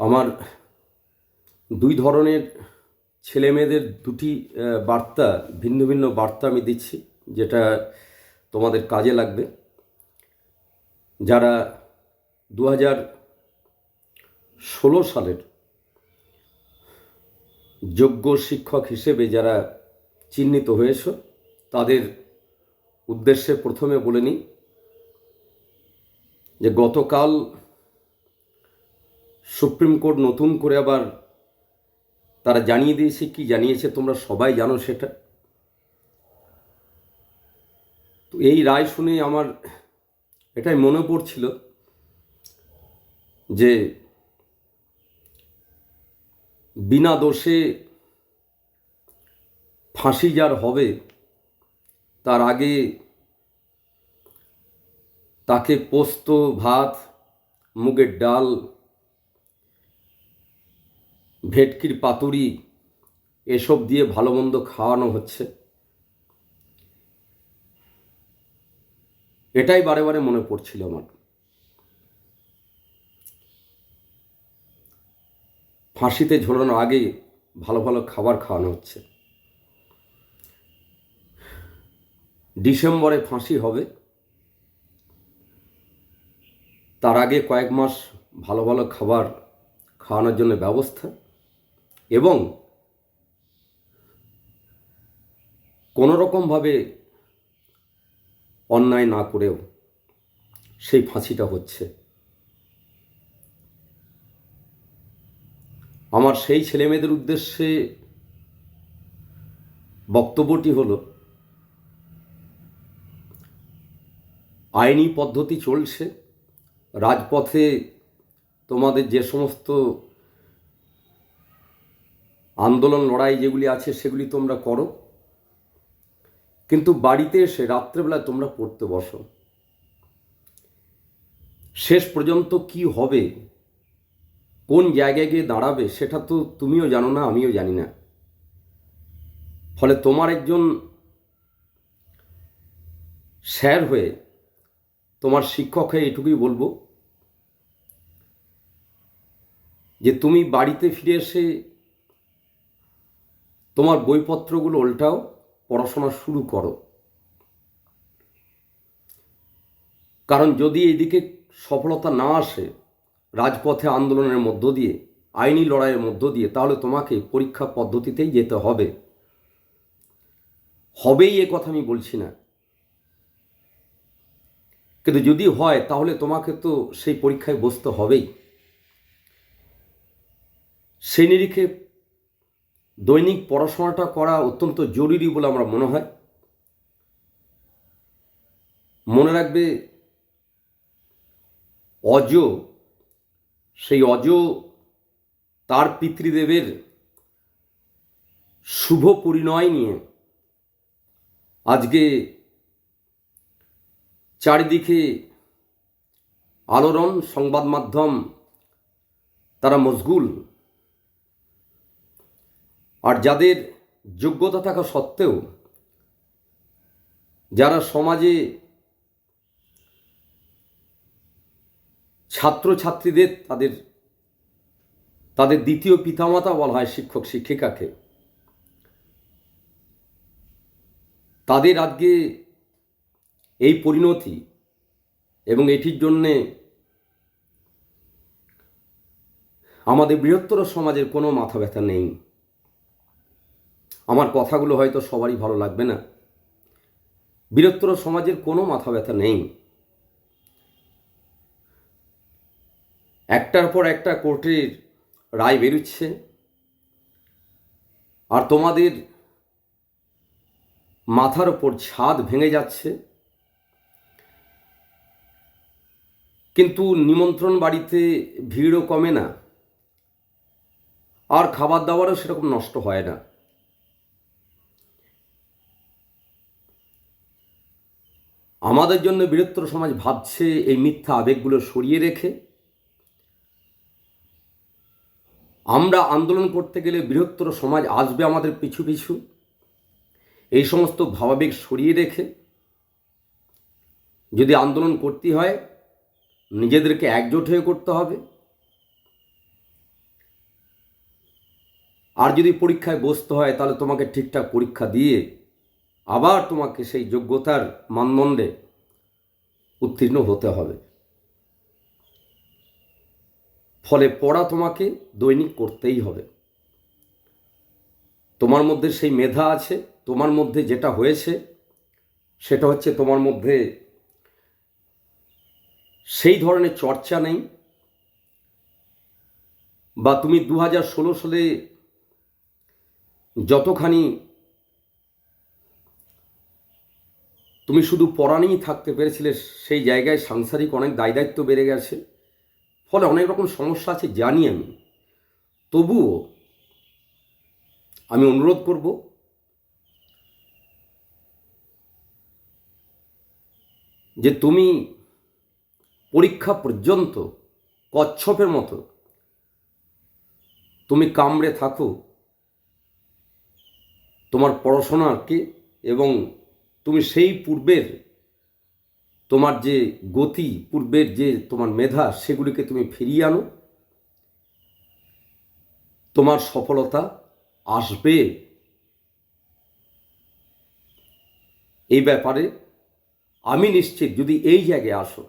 আমার দুই ধরনের ছেলে মেয়েদের দুটি বার্তা, ভিন্ন ভিন্ন বার্তা আমি দিচ্ছি, যেটা তোমাদের কাজে লাগবে। যারা দু হাজার ষোলো সালের যোগ্য শিক্ষক হিসেবে যারা চিহ্নিত হয়েছ, তাদের উদ্দেশ্যে প্রথমে বলে নিই যে গতকাল সুপ্রিম কোর্ট নতুন করে আবার তারা জানিয়ে দিয়েছে, কি জানিয়েছে তোমরা সবাই জানো সেটা। তো এই রায় শুনে আমার এটাই মনে পড়ছিল যে বিনা দোষে ফাঁসি যার হবে, তার আগে তাকে পোস্ত, ভাত, মুগের ডাল ভেটকির পাতুরি এসব দিয়ে ভালো মন্দ খাওয়ানো হচ্ছে। এটাই বারে বারে মনে পড়ছিল আমার। ফাঁসিতে ঝোলানোর আগে ভালো ভালো খাবার খাওয়ানো হচ্ছে। ডিসেম্বরে ফাঁসি হবে। তার আগে কয়েক মাস ভালো ভালো খাবার খাওয়ানোর জন্য ব্যবস্থা। এবং কোনো রকমভাবে অন্যায় না করেও সেই ফাঁসিটা হচ্ছে। আমার সেই ছেলেমেয়েদের উদ্দেশ্যে বক্তব্যটি হলো, আইনি পদ্ধতি চলছে, রাজপথে তোমাদের যে সমস্ত আন্দোলন লড়াই যেগুলি আছে সেগুলি তোমরা করো। কিন্তু বাড়িতে এসে রাত্রেবেলা তোমরা পড়তে বসো। শেষ পর্যন্ত কি হবে? কোন জায়গায় গিয়ে দাঁড়াবে? সেটা তো তুমিও জানো না, আমিও জানি না। ফলে তোমার একজন স্যার হয়ে তোমার শিক্ষক হয়ে এটুকুই বলব যে তুমি বাড়িতে ফিরে এসে তোমার বইপত্রগুলো উল্টাও, পড়াশোনা শুরু করো। কারণ যদি এদিকে সফলতা না আসে, রাজপথে আন্দোলনের মধ্য দিয়ে, আইনি লড়াইয়ের মধ্য দিয়ে, তাহলে তোমাকে পরীক্ষা পদ্ধতিতেই যেতে হবে। হবেই এ কথা আমি বলছি না। কিন্তু যদি হয়, তাহলে তোমাকে তো সেই পরীক্ষায় বসতে হবেই। সেই নিরিখে দৈনিক পড়াশোনাটা করা অত্যন্ত জরুরি বলে আমার মনে হয়। মনে রাখবে, অজ, সেই অজ তার পিতৃদেবের শুভ পরিণয় নিয়ে আজকে চারিদিকে আলোড়ন, সংবাদ মাধ্যম, তারা মশগুল। আর যাদের যোগ্যতা থাকা সত্ত্বেও যারা সমাজে ছাত্রছাত্রীদের তাদের তাদের দ্বিতীয় পিতামাতা বলা হয় শিক্ষক শিক্ষিকাকে, তাদের আজকে এই পরিণতি এবং এটির জন্যে আমাদের বৃহত্তর সমাজের কোনো মাথা ব্যথা নেই। আমার কথাগুলো হয়তো সবারই ভালো লাগবে না। বৃহত্তর সমাজের কোনো মাথা ব্যথা নেই। একটার পর একটা কোর্টের রায় বেরোচ্ছে। আর তোমাদের মাথার ওপর ছাদ ভেঙে যাচ্ছে। কিন্তু নিমন্ত্রণ বাড়িতে ভিড়ও কমে না। আর খাবার দাবারও সেরকম নষ্ট হয় না। আমাদের জন্য বৃহত্তর সমাজ ভাবছে এই মিথ্যা আবেগগুলো সরিয়ে রেখে। আমরা আন্দোলন করতে গেলে বৃহত্তর সমাজ আসবে আমাদের পিছু পিছু। এই সমস্ত ভাবাবেগ সরিয়ে রেখে যদি আন্দোলন করতে হয়, নিজেদেরকে একজোট হয়ে করতে হবে। আর যদি পরীক্ষায় বসতে হয়, তাহলে তোমাকে ঠিকঠাক পরীক্ষা দিয়ে আবার তোমাকে সেই যোগ্যতার মানদণ্ডে উত্তীর্ণ হতে হবে। ফলে পড়া তোমাকে দৈনিক করতেই হবে। তোমার মধ্যে সেই মেধা আছে, তোমার মধ্যে যেটা হয়েছে, সেটা হচ্ছে তোমার মধ্যে সেই ধরনের চর্চা নেই বা তুমি দু হাজার ষোলো সালে যতখানি তুমি শুধু পড়া নিয়েই থাকতে পেরেছিলে সেই জায়গায় সাংসারিক অনেক দায় দায়িত্ব বেড়ে গেছে। ফলে অনেক রকম সমস্যা আছে জানি আমি। তবুও আমি অনুরোধ করব, যে তুমি পরীক্ষা পর্যন্ত কচ্ছপের মতো তুমি কামড়ে থাকো। তোমার পড়াশোনাকে এবং তুমি সেই পূর্বের তোমার যে গতি, পূর্বের যে তোমার মেধা, সেগুলিকে তুমি ফিরিয়ে আনো। তোমার সফলতা আসবে। এই ব্যাপারে আমি নিশ্চিত, যদি এই জায়গায় আসো।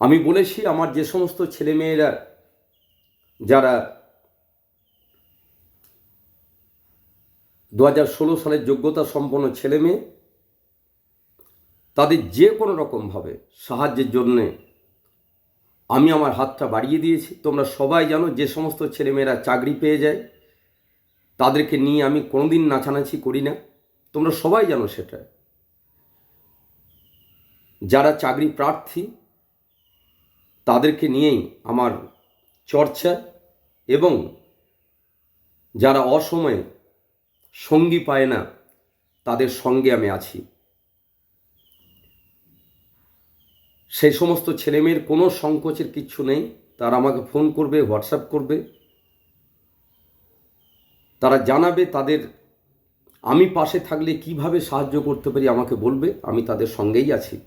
আমি বলেছি, আমার যে সমস্ত ছেলেমেয়েরা, যারা দু হাজার ষোলো সালের যোগ্যতা সম্পন্ন ছেলে মেয়ে, তাদের যে কোনো রকমভাবে সাহায্যের জন্যে আমি আমার হাতটা বাড়িয়ে দিয়েছি। তোমরা সবাই জানো যে সমস্ত ছেলেমেয়েরা চাকরি পেয়ে যায়, তাদেরকে নিয়ে আমি কোনোদিন নাচানাচি করি না। তোমরা সবাই জানো সেটা। যারা চাকরি প্রার্থী, তাদেরকে নিয়েই আমার চর্চা এবং যারা অসময়ে সঙ্গী পায় না, তাদের সঙ্গে আমি আছি। সেই সমস্ত ছেলেমেয়ের কোনো সংকোচের কিচ্ছু নেই। তারা আমাকে ফোন করবে, হোয়াটসঅ্যাপ করবে। তারা জানাবে তাদের, আমি পাশে থাকলে কীভাবে সাহায্য করতে পারি আমাকে বলবে, আমি তাদের সঙ্গেই আছি।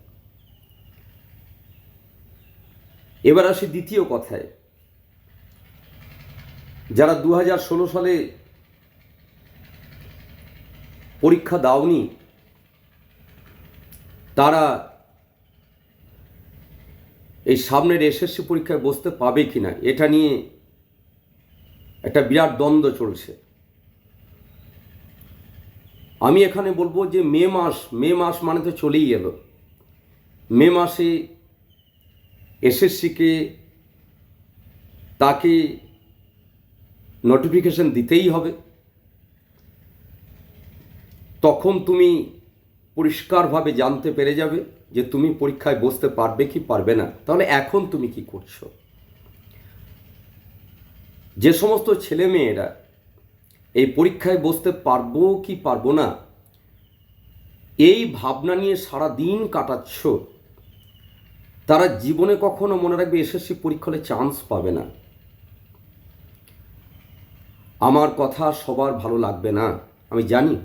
এবার আসি দ্বিতীয় কথায়। যারা দু হাজার ষোলো সালে পরীক্ষা দাওনি। তারা এই সামনের এসএসসি পরীক্ষায় বসতে পাবে কি না এটা নিয়ে একটা বিরাট দ্বন্দ্ব চলছে। আমি এখানে বলব যে মে মাস মে মাস মানে তো চলেই এলো। মে মাসে এসএসসিকে তাকে নোটিফিকেশন দিতেই হবে। তখন তুমি পরিষ্কারভাবে জানতে পেরে যাবে যে তুমি পরীক্ষায় বসতে পারবে কি পারবে না। তাহলে এখন তুমি কি করছ? যে সমস্ত ছেলে মেয়েরা এই পরীক্ষায় বসতে পারব কি পারব না, এই ভাবনা নিয়ে সারা দিন কাটাচ্ছ, তারা জীবনে কখনো মনে রাখবে এসএসসি পরীক্ষা হলে চান্স পাবে না। আমার কথা সবার ভালো লাগবে না, আমি জানি।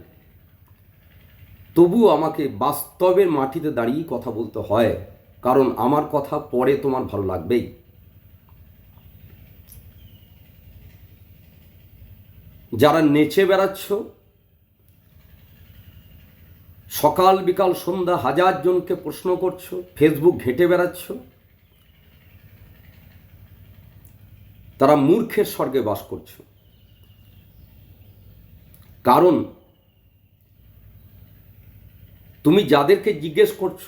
তবুও আমাকে বাস্তবের মাটিতে দাঁড়িয়ে কথা বলতে হয়, কারণ আমার কথা পরে তোমার ভালো লাগবেই। যারা নেচে বেড়াচ্ছ, সকাল বিকাল সন্ধ্যা হাজার জনকে প্রশ্ন করছ, ফেসবুক ঘেটে বেড়াচ্ছ, তারা মূর্খের স্বর্গে বাস করছ। কারণ তুমি যাদেরকে জিজ্ঞেস করছ,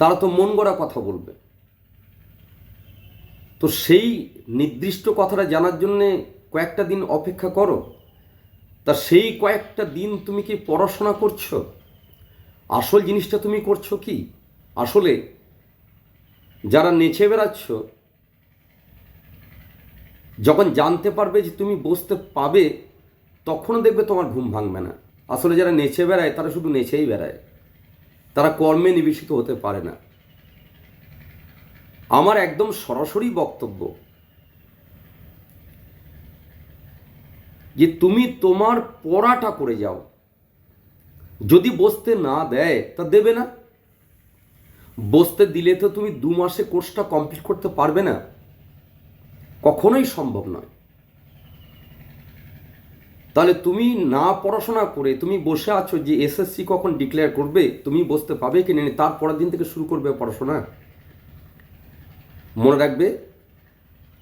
তারা তো মন গড়া কথা বলবে। তো সেই নির্দিষ্ট কথাটা জানার জন্যে কয়েকটা দিন অপেক্ষা করো। তা সেই কয়েকটা দিন তুমি কি পড়াশোনা করছ? আসল জিনিসটা তুমি করছ কি? আসলে যারা নেচে বেড়াচ্ছ, যখন জানতে পারবে যে তুমি বসতে পাবে তখনও দেখবে তোমার ঘুম ভাঙবে না। আসলে যারা নেচে বেড়ায়, তারা শুধু নেচেই বেড়ায়। তারা কর্মে নিবেশিত হতে পারে না। আমার একদম সরাসরি বক্তব্য যে তুমি তোমার পড়াটা করে যাও। যদি বসতে না দেয়, তা দেবে না। বসতে দিলে তো তুমি দু মাসে কোর্সটা কমপ্লিট করতে পারবে না। কখনোই সম্ভব নয়। তাহলে তুমি না পড়াশোনা করে তুমি বসে আছো যে এসএসসি কখন ডিক্লেয়ার করবে, তুমি বসতে পাবে কি না তার পরের দিন থেকে শুরু করবে পড়াশোনা? মনে রাখবে?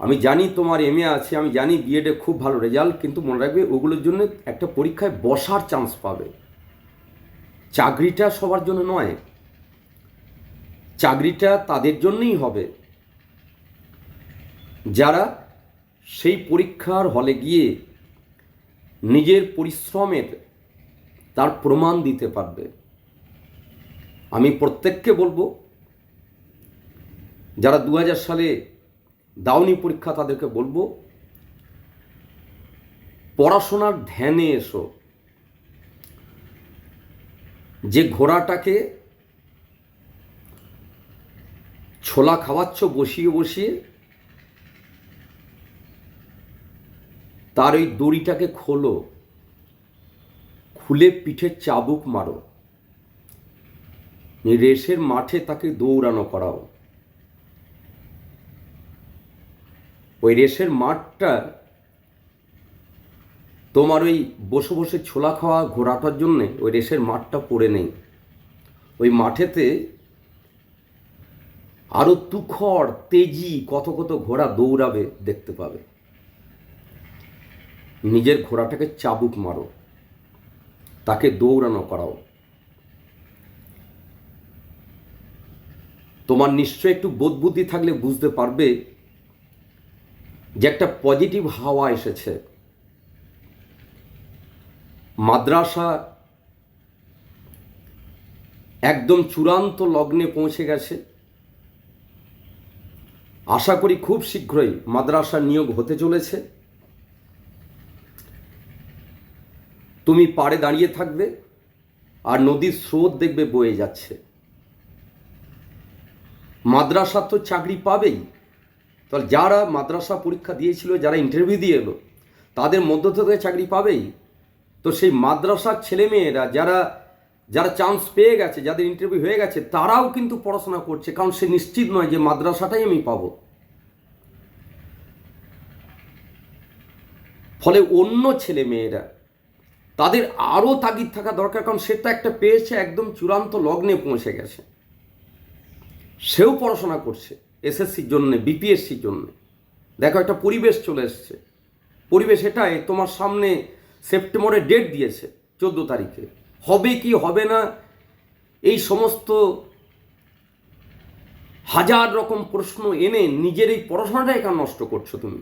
আমি জানি তোমার এম আছে, আমি জানি বিএডে খুব ভালো রেজাল্ট কিন্তু মনে রাখবে ওগুলোর জন্য একটা পরীক্ষায় বসার চান্স পাবে। চাকরিটা সবার জন্য নয়, চাকরিটা তাদের জন্যই হবে। যারা সেই পরীক্ষার হলে গিয়ে নিজের পরিশ্রমের তার প্রমাণ দিতে পারবে। আমি প্রত্যেককে বলব, যারা দু হাজার সালে দাউনি পরীক্ষা তাদেরকে বলব, পড়াশোনার ধ্যানে এসো। যে ঘোড়াটাকে ছোলা খাওয়াচ্ছ বসিয়ে বসিয়ে তার ওই দড়িটাকে খোলো, খুলে পিঠে চাবুক মারো। রেসের মাঠে তাকে দৌড়ানো করাও। ওই রেসের মাঠটা তোমার ওই বসে বসে ছোলা খাওয়া ঘোরাটার জন্যে ওই রেসের মাঠটা পড়ে নেই। ওই মাঠেতে আরও তুখর, তেজি, কত কত ঘোড়া দৌড়াবে দেখতে পাবে। নিজের ঘোড়াটাকে চাবুক মারো। তাকে দৌড়ানো করাও। তোমার নিশ্চয় একটু বোধ বুদ্ধি থাকলে বুঝতে পারবে যে একটা পজিটিভ হাওয়া এসেছে। মাদ্রাসা একদম চূড়ান্ত লগ্নে পৌঁছে গেছে। আশা করি খুব শীঘ্রই মাদ্রাসা নিয়োগ হতে চলেছে। তুমি পাড়ে দাঁড়িয়ে থাকবে আর নদীর স্রোত দেখবে বয়ে যাচ্ছে। মাদ্রাসা তো চাকরি পাবেই। তাহলে যারা মাদ্রাসা পরীক্ষা দিয়েছিল, যারা ইন্টারভিউ দিয়ে এলো, তাদের মধ্য থেকে চাকরি পাবেই। তো সেই মাদ্রাসার ছেলেমেয়েরা যারা যারা চান্স পেয়ে গেছে, যাদের ইন্টারভিউ হয়ে গেছে, তারাও কিন্তু পড়াশোনা করছে, কারণ সে নিশ্চিত নয় যে মাদ্রাসাটাই আমি পাবো। ফলে অন্য ছেলে মেয়েরা তাদের আরও তাগিদ থাকা দরকার, কারণ সেটা একটা পেয়েছে, একদম চূড়ান্ত লগ্নে পৌঁছে গেছে। সেও পড়াশোনা করছে এসএসসির জন্যে, বিপিএসসির জন্যে। দেখো একটা পরিবেশ চলে এসছে। পরিবেশ এটাই, তোমার সামনে সেপ্টেম্বরে ডেট দিয়েছে, চোদ্দ তারিখে। হবে কি হবে না, এই সমস্ত হাজার রকম প্রশ্ন এনে নিজের এই পড়াশোনাটাই কেন নষ্ট করছ তুমি।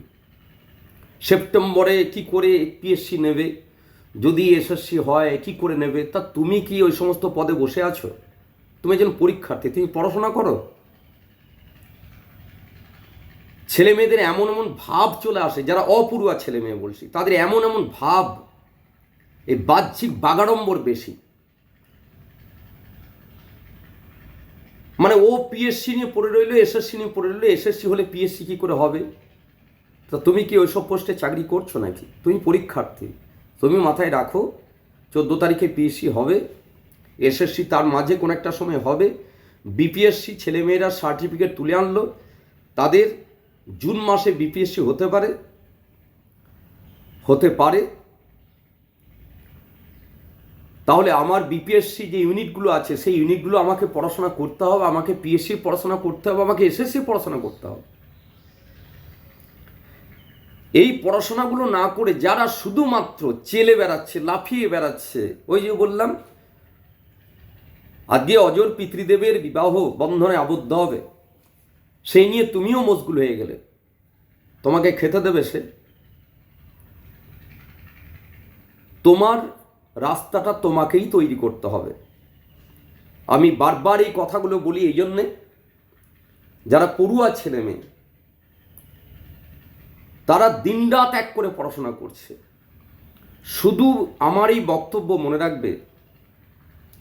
সেপ্টেম্বরে কি করে পিএসসি নেবে? যদি এসএসসি হয়, কি করে নেবে? তা তুমি কি ওই সমস্ত পদে বসে আছো? তুমি একজন পরীক্ষার্থী, তুমি পড়াশোনা করো। ছেলে মেয়েদের এমন এমন ভাব চলে আসে, যারা অপূর্বা ছেলে মেয়ে বলছি, তাদের এমন এমন ভাব, এই বাহ্যিক বাগাড়ম্বর বেশি। মানে ও পিএসসি নিয়ে পড়ে রইল এসএসসি নিয়ে পড়ে রইল এসএসসি হলে পিএসসি কী করে হবে? তা তুমি কি ওইসব পোস্টে চাকরি করছ নাকি? তুমি পরীক্ষার্থী। তুমি মাথায় রাখো, চোদ্দ তারিখে পিএসসি হবে এসএসসি তার মাঝে কোনো একটা সময় হবে। বিপিএসসি ছেলেমেয়েরা সার্টিফিকেট তুলে আনলো, তাদের জুন মাসে বিপিএসসি হতে পারে হতে পারে। তাহলে আমার বিপিএসসি যে ইউনিটগুলো আছে, সেই ইউনিটগুলো আমাকে পড়াশোনা করতে হবে, আমাকে পিএসসির পড়াশোনা করতে হবে, আমাকে এসএসসি পড়াশোনা করতে হবে। এই পড়াশোনাগুলো না করে যারা শুধুমাত্র চেলে বেড়াচ্ছে, লাফিয়ে বেড়াচ্ছে, ওই যে বললাম, আজকে অজর পিতৃদেবের বিবাহ বন্ধনে আবদ্ধ হবে। সেই নিয়ে তুমিও মশগুল হয়ে গেলে। তোমাকে খেতে দেবে সে। তোমার রাস্তাটা তোমাকেই তৈরি করতে হবে। আমি বারবার এই কথাগুলো বলি এই জন্যে, যারা পড়ুয়া ছেলে মেয়ে তারা দিনরাত এক করে পড়াশোনা করছে। শুধু আমার এই বক্তব্য মনে রাখবে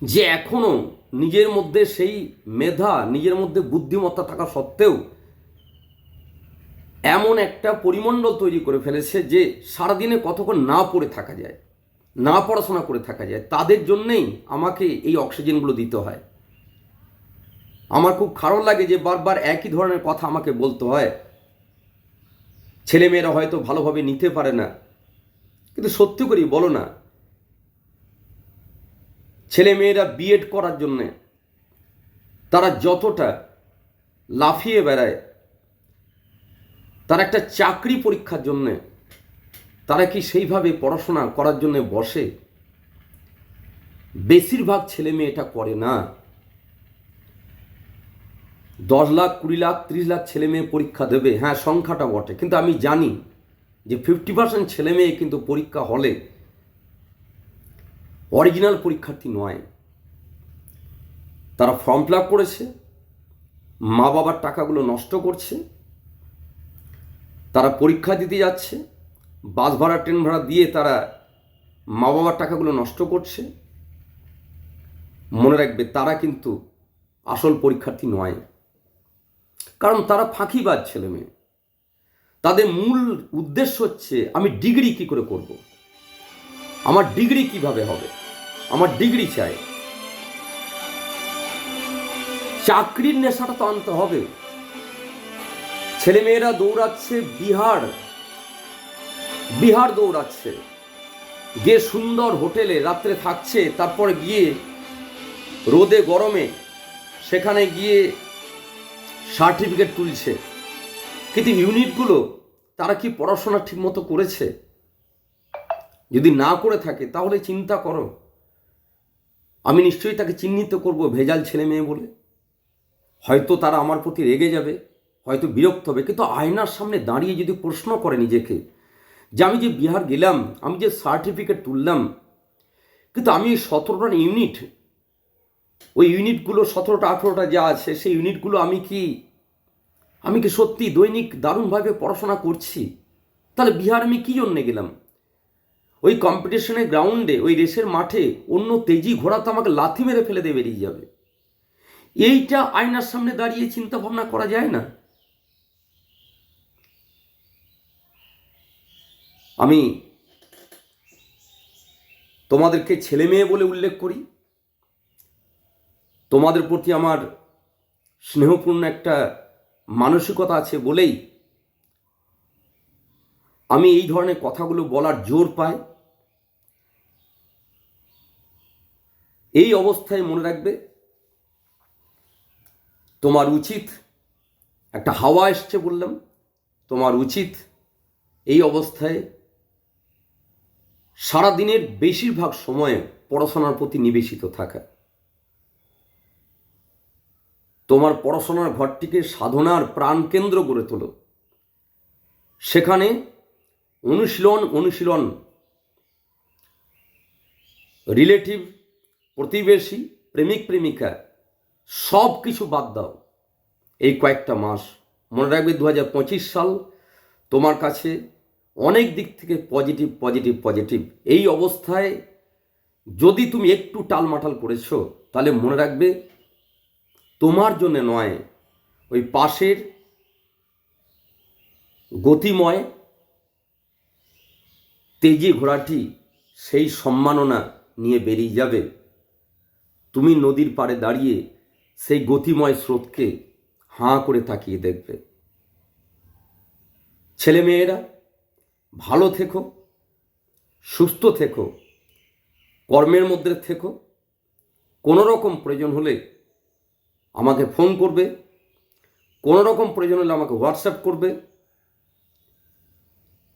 যে এখনও নিজের মধ্যে সেই মেধা, নিজের মধ্যে বুদ্ধিমত্তা থাকা সত্ত্বেও এমন একটা পরিমণ্ডল তৈরি করে ফেলেছে যে সারাদিনে কতক্ষণ না পড়ে থাকা যায়, না পড়াশোনা করে থাকা যায়, তাদের জন্যেই আমাকে এই অক্সিজেনগুলো দিতে হয়। আমার খুব খারাপ লাগে যে বারবার একই ধরনের কথা আমাকে বলতে হয়। ছেলেমেয়েরা হয়তো ভালোভাবে নিতে পারে না। কিন্তু সত্যি করি বলো না, ছেলেমেয়েরা বিএড করার জন্যে তারা যতটা লাফিয়ে বেড়ায়, তারা একটা চাকরি পরীক্ষার জন্যে তারা কি সেইভাবে পড়াশোনা করার জন্য বসে? বেশিরভাগ ছেলে মেয়ে এটা করে না। দশ লাখ, কুড়ি লাখ, ত্রিশ লাখ ছেলে মেয়ে পরীক্ষা দেবে। হ্যাঁ সংখ্যাটা বটে। কিন্তু আমি জানি যে ফিফটি পার্সেন্ট ছেলে মেয়ে কিন্তু পরীক্ষা হলে অরিজিনাল পরীক্ষার্থী নয়। তারা ফর্ম ফিল করেছে মা বাবার টাকাগুলো নষ্ট করছে, তারা পরীক্ষা দিতে যাচ্ছে, বাস ভাড়া, ট্রেন ভাড়া দিয়ে তারা মা বাবার টাকাগুলো নষ্ট করছে। মনে রাখবে তারা কিন্তু আসল পরীক্ষার্থী নয়। কারণ তারা ফাঁকিবাজ ছেলে মেয়ে তাদের মূল উদ্দেশ্য হচ্ছে, আমি ডিগ্রি কি করে করব। আমার ডিগ্রি কীভাবে হবে? আমার ডিগ্রি চাই। চাকরির নেশাটা তো আনতে হবে। ছেলেমেয়েরা দৌড়াচ্ছে বিহার। বিহার দৌড়াচ্ছে। গিয়ে সুন্দর হোটেলে রাত্রে থাকছে, তারপর গিয়ে রোদে গরমে, সেখানে গিয়ে সার্টিফিকেট তুলছে। কিন্তু ইউনিটগুলো, তারা কি পড়াশোনা ঠিকমতো করেছে? যদি না করে থাকে, তাহলে চিন্তা করো। আমি নিশ্চয়ই তাকে চিহ্নিত করব ভেজাল ছেলে মেয়ে বলে। হয়তো তারা আমার প্রতি রেগে যাবে, হয়তো বিরক্ত হবে, কিন্তু আয়নার সামনে দাঁড়িয়ে যদি প্রশ্ন করে নিজেকে যে আমি যে বিহার গেলাম, আমি যে সার্টিফিকেট তুললাম, কিন্তু আমি ওই সতেরোটা ইউনিট, ওই ইউনিটগুলো সতেরোটা, আঠেরোটা যা আছে, সেই ইউনিটগুলো আমি কি আমি কি সত্যি দৈনিক দারুণভাবে পড়াশোনা করছি? তাহলে বিহার আমি কী জন্যে গেলাম? ওই কম্পিটিশনের গ্রাউন্ডে ওই রেসের মাঠে অন্য তেজি ঘোড়া তো আমাকে লাথি মেরে ফেলে দিয়ে বেরিয়ে যাবে। এইটা আয়নার সামনে দাঁড়িয়ে চিন্তা ভাবনা করা যায় না? আমি তোমাদেরকে ছেলে মেয়ে বলে উল্লেখ করি। তোমাদের প্রতি আমার স্নেহপূর্ণ একটা মানসিকতা আছে বলেই আমি এই ধরনের কথাগুলো বলার জোর পাই। এই অবস্থায় মনে রাখবে, তোমার উচিত একটা হাওয়া এসছে বললাম, তোমার উচিত এই অবস্থায় সারাদিনের বেশিরভাগ সময়ে পড়াশোনার প্রতি নিবেশিত থাকা। তোমার পড়াশোনার ঘরটিকে সাধনার প্রাণকেন্দ্র গড়ে তোলো। সেখানে অনুশীলন অনুশীলন। রিলেটিভ প্রতিবেশী, প্রেমিক, প্রেমিকা সব কিছু বাদ দাও। এই কয়েকটা মাস, মনে রাখবে দু হাজার পঁচিশ সাল, তোমার কাছে অনেক দিক থেকে পজিটিভ পজিটিভ পজিটিভ এই অবস্থায় যদি তুমি একটু টালমাটাল করেছ, তাহলে মনে রাখবে তোমার জন্য নয়, ওই পাশের গতিময় তেজি ঘোড়াটি সেই সম্মাননা নিয়ে বেরিয়ে যাবে। তুমি নদীর পাড়ে দাঁড়িয়ে সেই গতিময় স্রোতকে হাঁ করে তাকিয়ে দেখবে। ছেলেমেয়েরা, ভালো থেকো, সুস্থ থেকো, কর্মের মধ্যে থেকো। কোনো রকম প্রয়োজন হলে আমাকে ফোন করবে কোনো রকম প্রয়োজন হলে আমাকে হোয়াটসঅ্যাপ করবে।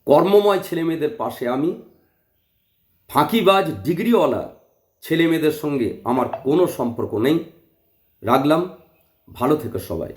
কর্মময় ছেলেমেয়েদের পাশে আমি, ফাঁকিবাজ ডিগ্রিওয়ালা ছেলেমেয়েদের সঙ্গে আমার কোনো সম্পর্ক নেই। রাখলাম, ভালো থেকে সবাই।